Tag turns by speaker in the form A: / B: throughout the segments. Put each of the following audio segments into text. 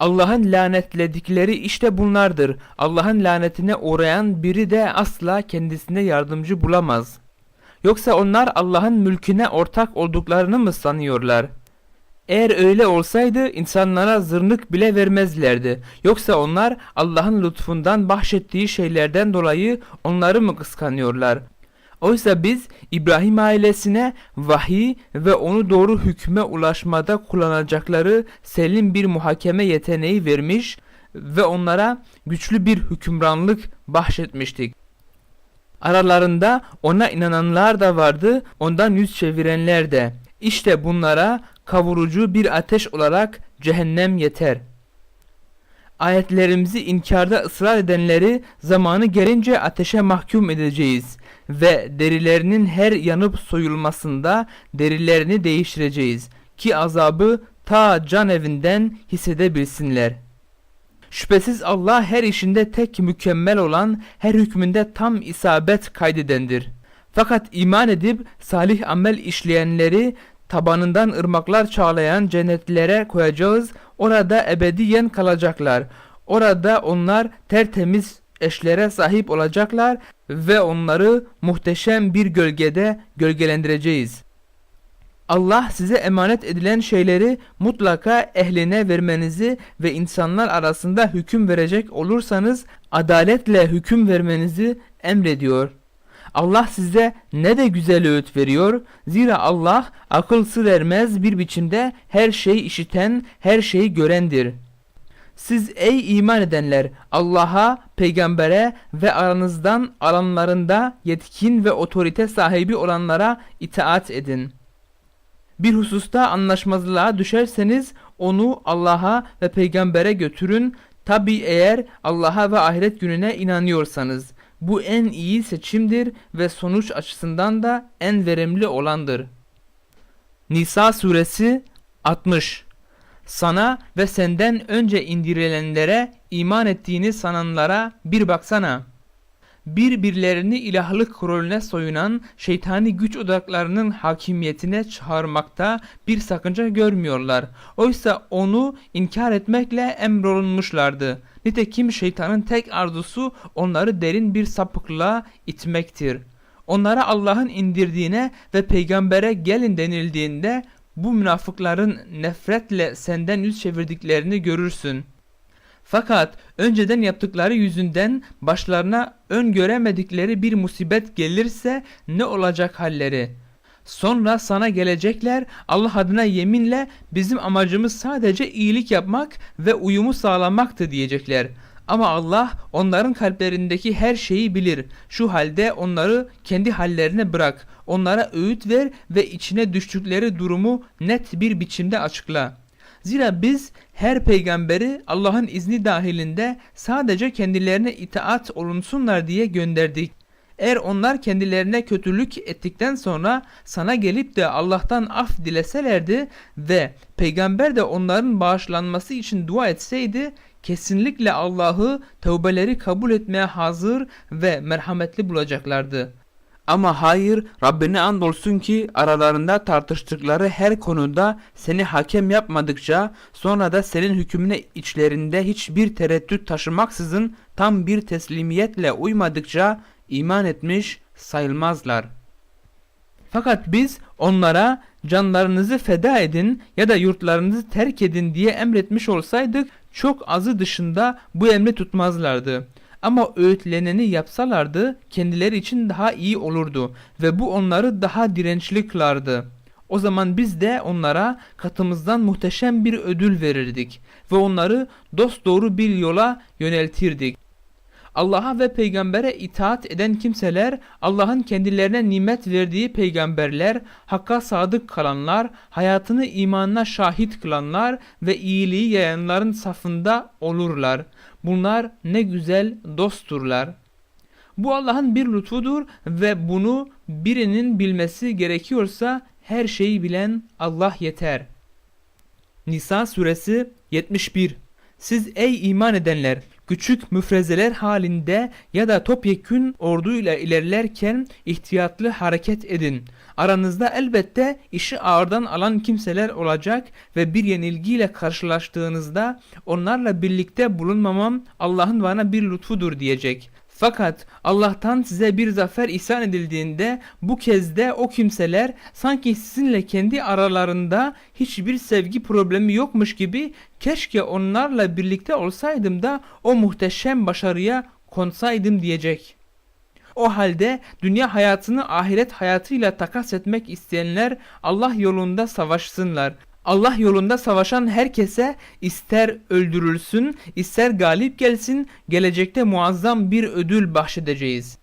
A: Allah'ın lanetledikleri işte bunlardır. Allah'ın lanetine uğrayan biri de asla kendisine yardımcı bulamaz. Yoksa onlar Allah'ın mülküne ortak olduklarını mı sanıyorlar? Eğer öyle olsaydı insanlara zırnık bile vermezlerdi. Yoksa onlar Allah'ın lütfundan bahşettiği şeylerden dolayı onları mı kıskanıyorlar? Oysa biz İbrahim ailesine vahiy ve onu doğru hükme ulaşmada kullanacakları selim bir muhakeme yeteneği vermiş ve onlara güçlü bir hükümranlık bahşetmiştik. Aralarında ona inananlar da vardı, ondan yüz çevirenler de. İşte bunlara kavurucu bir ateş olarak cehennem yeter. Ayetlerimizi inkarda ısrar edenleri zamanı gelince ateşe mahkum edeceğiz ve derilerinin her yanıp soyulmasında derilerini değiştireceğiz ki azabı ta can evinden hissedebilsinler. Şüphesiz Allah her işinde tek mükemmel olan, her hükmünde tam isabet kaydedendir. Fakat iman edip salih amel işleyenleri tabanından ırmaklar çağlayan cennetlere koyacağız. Orada ebediyen kalacaklar. Orada onlar tertemiz eşlere sahip olacaklar ve onları muhteşem bir gölgede gölgelendireceğiz. Allah size emanet edilen şeyleri mutlaka ehline vermenizi ve insanlar arasında hüküm verecek olursanız adaletle hüküm vermenizi emrediyor. Allah size ne de güzel öğüt veriyor. Zira Allah akıl sır ermez bir biçimde her şeyi işiten, her şeyi görendir. Siz ey iman edenler Allah'a, peygambere ve aranızdan alanlarında yetkin ve otorite sahibi olanlara itaat edin. Bir hususta anlaşmazlığa düşerseniz onu Allah'a ve peygambere götürün. Tabi eğer Allah'a ve ahiret gününe inanıyorsanız. Bu en iyi seçimdir ve sonuç açısından da en verimli olandır. Nisa suresi 60 Sana ve senden önce indirilenlere iman ettiğini sananlara bir baksana. Birbirlerini ilahlık rolüne soyunan şeytani güç odaklarının hakimiyetine çağırmakta bir sakınca görmüyorlar. Oysa onu inkar etmekle emrolunmuşlardı. Nitekim şeytanın tek arzusu onları derin bir sapıklığa itmektir. Onlara Allah'ın indirdiğine ve peygambere gelin denildiğinde bu münafıkların nefretle senden yüz çevirdiklerini görürsün. Fakat önceden yaptıkları yüzünden başlarına öngöremedikleri bir musibet gelirse ne olacak halleri? Sonra sana gelecekler Allah adına yeminle bizim amacımız sadece iyilik yapmak ve uyumu sağlamaktı diyecekler. Ama Allah onların kalplerindeki her şeyi bilir. Şu halde onları kendi hallerine bırak. Onlara öğüt ver ve içine düştükleri durumu net bir biçimde açıkla. Zira biz her peygamberi Allah'ın izni dahilinde sadece kendilerine itaat olunsunlar diye gönderdik. Eğer onlar kendilerine kötülük ettikten sonra sana gelip de Allah'tan af dileselerdi ve peygamber de onların bağışlanması için dua etseydi kesinlikle Allah'ı tövbeleri kabul etmeye hazır ve merhametli bulacaklardı. Ama hayır Rabbine andolsun ki aralarında tartıştıkları her konuda seni hakem yapmadıkça sonra da senin hükmüne içlerinde hiçbir tereddüt taşımaksızın tam bir teslimiyetle uymadıkça iman etmiş sayılmazlar. Fakat biz onlara canlarınızı feda edin ya da yurtlarınızı terk edin diye emretmiş olsaydık çok azı dışında bu emri tutmazlardı. Ama öğütleneni yapsalardı kendileri için daha iyi olurdu ve bu onları daha dirençli kılardı. O zaman biz de onlara katımızdan muhteşem bir ödül verirdik ve onları dosdoğru bir yola yöneltirdik. Allah'a ve peygambere itaat eden kimseler, Allah'ın kendilerine nimet verdiği peygamberler, hakka sadık kalanlar, hayatını imanına şahit kılanlar ve iyiliği yayanların safında olurlar. Bunlar ne güzel dostturlar. Bu Allah'ın bir lütfudur ve bunu birinin bilmesi gerekiyorsa her şeyi bilen Allah yeter. Nisa suresi 71 Siz ey iman edenler Küçük müfrezeler halinde ya da topyekün orduyla ilerlerken ihtiyatlı hareket edin. Aranızda elbette işi ağırdan alan kimseler olacak ve bir yenilgiyle karşılaştığınızda onlarla birlikte bulunmamam Allah'ın bana bir lütfudur diyecek. Fakat Allah'tan size bir zafer ihsan edildiğinde bu kez de o kimseler sanki sizinle kendi aralarında hiçbir sevgi problemi yokmuş gibi keşke onlarla birlikte olsaydım da o muhteşem başarıya konsaydım diyecek. O halde dünya hayatını ahiret hayatıyla takas etmek isteyenler Allah yolunda savaşsınlar. Allah yolunda savaşan herkese ister öldürülsün, ister galip gelsin, gelecekte muazzam bir ödül bahşedeceğiz.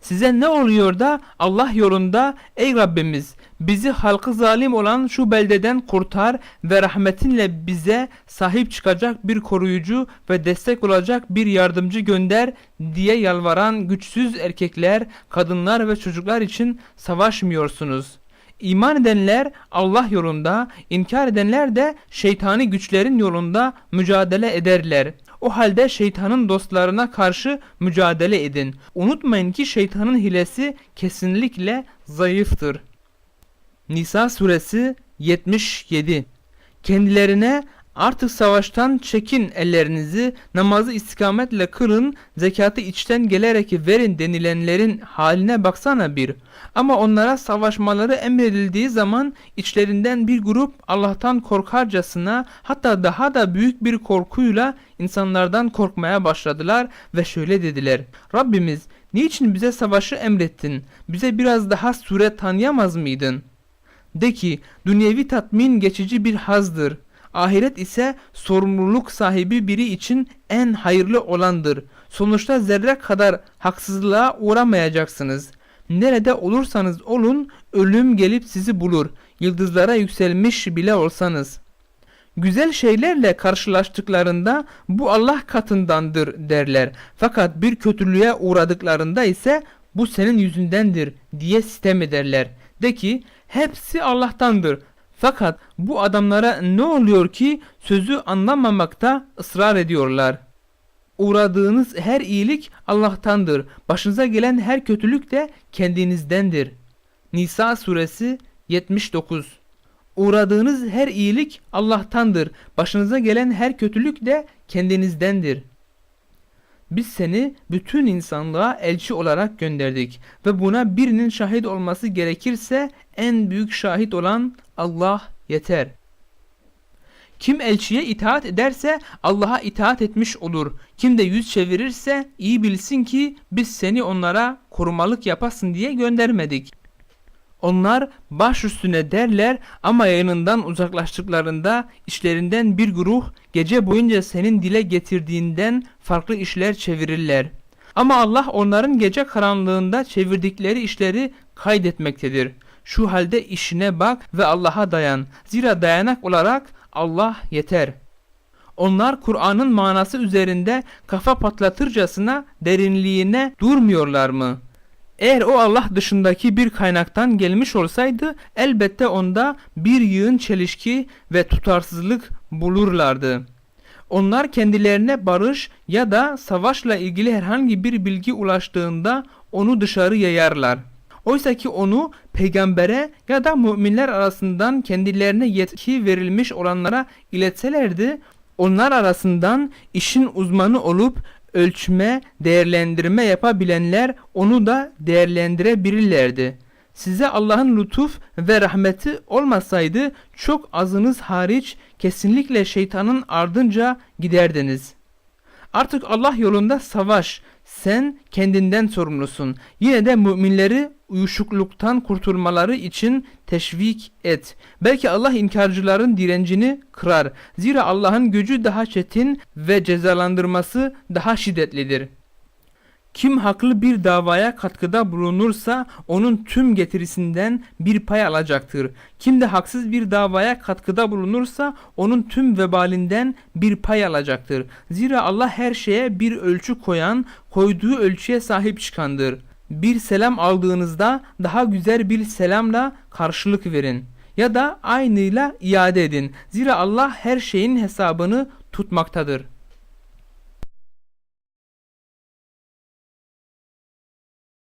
A: Size ne oluyor da Allah yolunda ey Rabbimiz bizi halkı zalim olan şu beldeden kurtar ve rahmetinle bize sahip çıkacak bir koruyucu ve destek olacak bir yardımcı gönder diye yalvaran güçsüz erkekler, kadınlar ve çocuklar için savaşmıyorsunuz. İman edenler Allah yolunda, inkar edenler de şeytani güçlerin yolunda mücadele ederler. O halde şeytanın dostlarına karşı mücadele edin. Unutmayın ki şeytanın hilesi kesinlikle zayıftır. Nisa suresi 77 Kendilerine artık savaştan çekin ellerinizi, namazı istikametle kılın, zekatı içten gelerek verin denilenlerin haline baksana bir. Ama onlara savaşmaları emredildiği zaman içlerinden bir grup Allah'tan korkarcasına hatta daha da büyük bir korkuyla insanlardan korkmaya başladılar ve şöyle dediler. Rabbimiz niçin bize savaşı emrettin? Bize biraz daha süre tanıyamaz mıydın? De ki dünyevi tatmin geçici bir hazdır. Ahiret ise sorumluluk sahibi biri için en hayırlı olandır. Sonuçta zerre kadar haksızlığa uğramayacaksınız. Nerede olursanız olun ölüm gelip sizi bulur. Yıldızlara yükselmiş bile olsanız. Güzel şeylerle karşılaştıklarında bu Allah katındandır derler. Fakat bir kötülüğe uğradıklarında ise bu senin yüzündendir diye sitem ederler. De ki hepsi Allah'tandır. Fakat bu adamlara ne oluyor ki sözü anlamamakta ısrar ediyorlar. Uğradığınız her iyilik Allah'tandır. Başınıza gelen her kötülük de kendinizdendir. Nisa suresi 79 Uğradığınız her iyilik Allah'tandır. Başınıza gelen her kötülük de kendinizdendir. Biz seni bütün insanlığa elçi olarak gönderdik ve buna birinin şahit olması gerekirse en büyük şahit olan Allah yeter. Kim elçiye itaat ederse Allah'a itaat etmiş olur. Kim de yüz çevirirse iyi bilsin ki biz seni onlara korumalık yapasın diye göndermedik. Onlar baş üstüne derler ama yayınından uzaklaştıklarında işlerinden bir gruh gece boyunca senin dile getirdiğinden farklı işler çevirirler. Ama Allah onların gece karanlığında çevirdikleri işleri kaydetmektedir. Şu halde işine bak ve Allah'a dayan. Zira dayanak olarak Allah yeter. Onlar Kur'an'ın manası üzerinde kafa patlatırcasına derinliğine durmuyorlar mı? Eğer o Allah dışındaki bir kaynaktan gelmiş olsaydı elbette onda bir yığın çelişki ve tutarsızlık bulurlardı. Onlar kendilerine barış ya da savaşla ilgili herhangi bir bilgi ulaştığında onu dışarı yayarlar. Oysa ki onu peygambere ya da müminler arasından kendilerine yetki verilmiş olanlara iletselerdi, onlar arasından işin uzmanı olup ölçme, değerlendirme yapabilenler onu da değerlendirebilirlerdi. Size Allah'ın lütuf ve rahmeti olmasaydı çok azınız hariç kesinlikle şeytanın ardınca giderdiniz. Artık Allah yolunda savaş. Sen kendinden sorumlusun. Yine de müminleri uyuşukluktan kurtulmaları için teşvik et. Belki Allah inkarcıların direncini kırar. Zira Allah'ın gücü daha çetin ve cezalandırması daha şiddetlidir. Kim haklı bir davaya katkıda bulunursa onun tüm getirisinden bir pay alacaktır. Kim de haksız bir davaya katkıda bulunursa onun tüm vebalinden bir pay alacaktır. Zira Allah her şeye bir ölçü koyan, koyduğu ölçüye sahip çıkandır. Bir selam aldığınızda daha güzel bir selamla karşılık verin ya da aynıyla iade edin. Zira Allah her şeyin hesabını tutmaktadır.